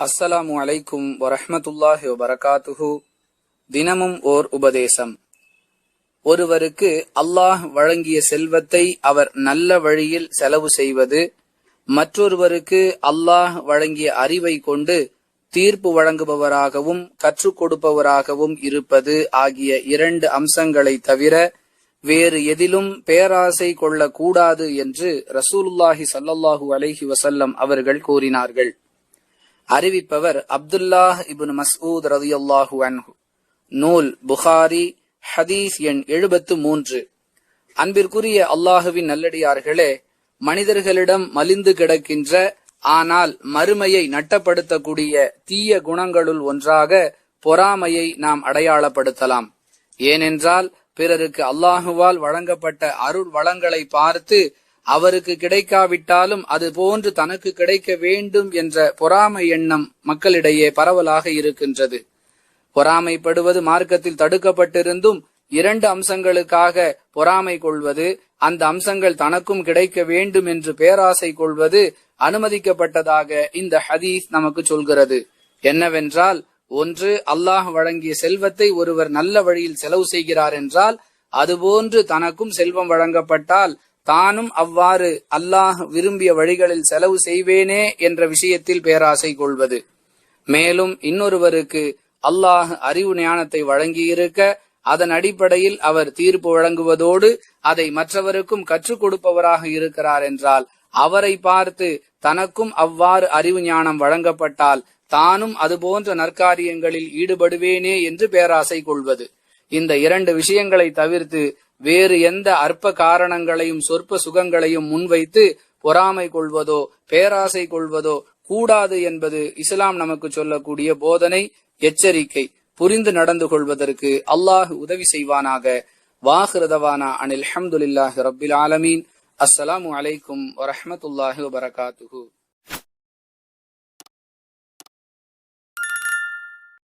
அஸ்ஸலாமு அலைக்கும் வரஹமத்துல்லாஹி வரகாத்துஹு தினமும் ஓர் உபதேசம். ஒருவருக்கு அல்லாஹ் வழங்கிய செல்வத்தை அவர் நல்ல வழியில் செலவு செய்வது மற்றொருவருக்கு அல்லாஹ் வழங்கிய அறிவை கொண்டு தீர்ப்பு வழங்குபவராகவும் கற்றுக் கொடுப்பவராகவும் இருப்பது ஆகிய இரண்டு அம்சங்களை தவிர வேறு எதிலும் பேராசை கொள்ளக்கூடாது என்று ரசூலுல்லாஹி சல்லல்லாஹு அலஹி வசல்லம் அவர்கள் கூறினார்கள். அறிவிப்பவர் அப்துல்லாஹ் இபுன் மஸ்ஊத் ரதியுல்லாஹு அன்ஹு. நூல் புகாரி ஹதீஸ் எண் எழுபத்து மூன்று. அன்பிற்குரிய அல்லாஹுவின் நல்லடியார்களே மனிதர்களிடம் மலிந்து கிடக்கின்ற ஆனால் மறுமையை நட்டப்படுத்தக்கூடிய தீய குணங்களுள் ஒன்றாக பொறாமையை நாம் அடையாளப்படுத்தலாம். ஏனென்றால் பிறருக்கு அல்லாஹுவால் வழங்கப்பட்ட அருள் வளங்களை பார்த்து அவருக்கு கிடைக்காவிட்டாலும் அது போன்று தனக்கு கிடைக்க வேண்டும் என்ற பொறாமை எண்ணம் மக்களிடையே பரவலாக இருக்கின்றது. பொறாமைப்படுவது மார்க்கத்தில் தடுக்கப்பட்டிருந்தும் இரண்டு அம்சங்களுக்காக பொறாமை கொள்வது அந்த அம்சங்கள் தனக்கும் கிடைக்க வேண்டும் என்று பேராசை கொள்வது அனுமதிக்கப்பட்டதாக இந்த ஹதீஸ் நமக்கு சொல்கிறது. என்னவென்றால் ஒன்று அல்லாஹ் வழங்கிய செல்வத்தை ஒருவர் நல்ல வழியில் செலவு செய்கிறார் என்றால் அதுபோன்று தனக்கும் செல்வம் வழங்கப்பட்டால் தானும் அவ்வாறு அல்லாஹ் விரும்பிய வழிகளில் செலவு செய்வேனே என்ற விஷயத்தில் பேராசை கொள்வது. மேலும் இன்னொருவருக்கு அல்லாஹ் அறிவு ஞானத்தை வழங்கியிருக்க அதன் அடிப்படையில் அவர் தீர்ப்பு வழங்குவதோடு அதை மற்றவருக்கும் கற்றுக் கொடுப்பவராக இருக்கிறார் என்றால் அவரை பார்த்து தனக்கும் அவ்வாறு அறிவு ஞானம் வழங்கப்பட்டால் தானும் அதுபோன்ற நற்காரியங்களில் ஈடுபடுவேனே என்று பேராசை கொள்வது. இந்த இரண்டு விஷயங்களை தவிர்த்து வேறு எந்த அற்ப காரணங்களையும் சொற்ப சுகங்களையும் முன்வைத்து பொறாமை கொள்வதோ பேராசை கொள்வதோ கூடாது என்பது இஸ்லாம் நமக்கு சொல்லக்கூடிய போதனை எச்சரிக்கை. புரிந்து நடந்து கொள்வதற்கு அல்லாஹ் உதவி செய்வானாக. வாஹிருதவானா அனில் அஹமதுல்லாஹி ரபில் ஆலமீன். அஸ்ஸலாமு அலைக்கும் வரஹமத்துல்லாஹி வபரகாத்துஹூ.